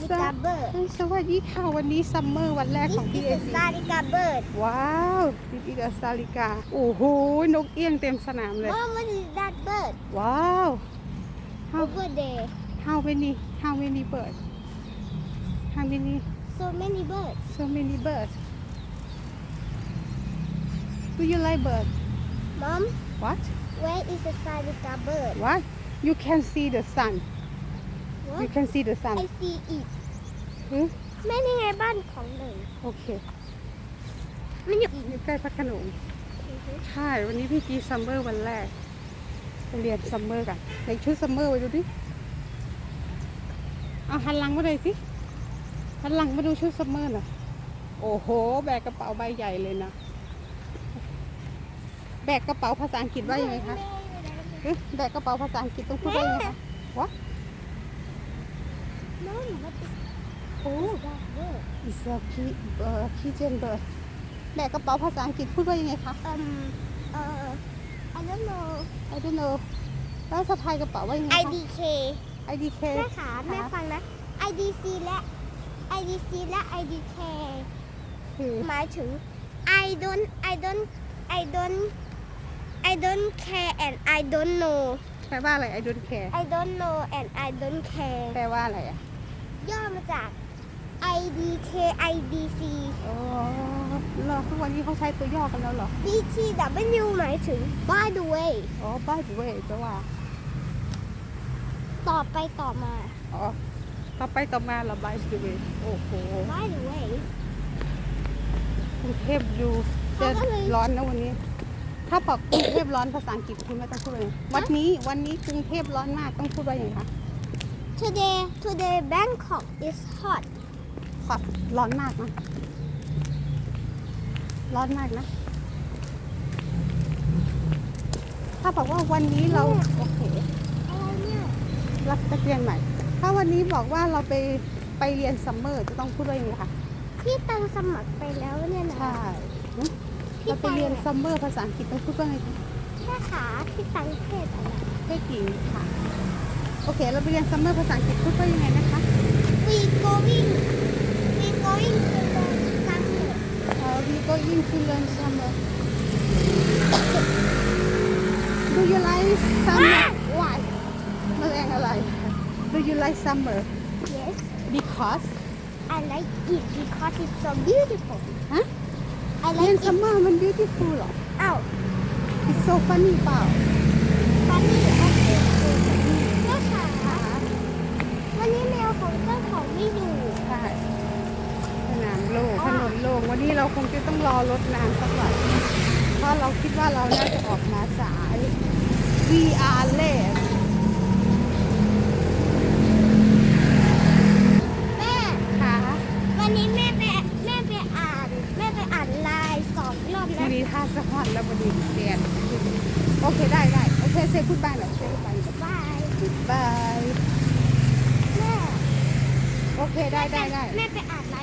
Sarika bird. สวัสดีค่ะ วันนี้ซัมเมอร์วันแรก This ของพี่ is เอ a ซี Sarika bird. ว้าวนี่อีกซาลิกา โอ้โห นกเอี้ยงเต็มสนามเลย Mom, what is that bird? ว้าว how Over there. how many how many birds how many So many birds. so many birds do you like bird Mom, what where is the Sarika bird? what you can see the sun you What? can see the sun I see it. หือแม่นี่ไงบ้านของหนึ่งโอเคมันอยู่อยู่ใกล้พระโขนงใช่ วันนี้พี่กีซัมเมอร์วันแรกไปเรียนซัมเมอร์กันในชุดซัมเมอร์ไปดูดิ เอาหันหลังมาเลยสิหันหลังมาดูชุดซัมเมอร์หน่อยโอ้โห แบกกระเป๋าใบใหญ่เลยนะ แบกกระเป๋าภาษาอังกฤษว่ายังไงคะเอ๊ะแบกกระเป๋าภาษาอังกฤษต้องพูดว่ายังไงคะวะ Mom, what is โอ้ that bird? is a key เอ่อ keychain bird แบกกระเป๋าภาษาอังกฤษพูดว่ายังไงคะ Um, uh, I don't know. I don't know แล้วสะพายกระเป๋าว่ายังไงคะ IDK IDK แม่ขาแม่ฟังนะ IDC และ IDC และ IDK คือหมายถึง I don't I don't I don't I don't care and I don't know แปลว่าอะไร I don't care I don't know and I don't care แปลว่าอะไรอะ ย่อมาจาก IDK IDC อ๋อเหรอทุกวันนี้เขาใช้ตัวย่อกันแล้วเหรอ BTW หมายถึง by the way อ๋อ by the way แปลว่า ต่อไปต่อมา อ๋อ ต่อไปต่อมาเรา by the way โอ้โห by the way กรุงเทพดูจะเขาก็เลยร้อนนะวันนี้ ถ้าบอกกรุงเทพร้อนภาษาอังกฤษคุณไม่ต้องพูดเลยวันนี้วันนี้กรุงเทพร้อนมากต้องพูดว่าอย่างไรคะ today today Bangkok is hot ขอบร้อนมากนะ ร้อนมากนะ ถ้าบอกว่าวันนี้เรา โอเค อะไรเนี่ย รับนักเรียนใหม่ ถ้าวันนี้บอกว่าเราไปไปเรียนซัมเมอร์จะต้องพูดว่าอย่างไรคะพี่ตังสมัครไปแล้วเนี่ยนะ ใช่หึพี่เราไปตังเรียนเนี่ยซัมเมอร์ภาษาอังกฤษต้องพูดว่าไงคะแม่ขาพี่ตังเพศอะไรเพศหญิงค่ะ โอเค เราไปเรียนซัมเมอร์ภาษาอังกฤษพูดว่ายังไงนะคะ We going We going to learn summer เอ่อ we going to learn summer Do you like summer why แมลงอะไร Do you like summer Yes because I like it because it's so beautiful ฮะ I เรียน like it summer มัน beautiful เหรอ อ้าว It's so funny เปล่า ฟั วันนี้เราคงจะต้องรอรถนานสักหน่อยเพราะเราคิดว่าเราน่าจะออกมาสาย We are late แม่ค่ะวันนี้แม่ไปแม่ไปอ่านแม่ไปอ่านไลน์สองรอบวัแล้นวนี้ท่าสะฮอนแล้ววันนี้แดดโอเคได้ได้โอเคเซพูดบายหน่อยเซพูดบายบายบายแม่โอเคได้ได้ได้แม่ไปอ่านไล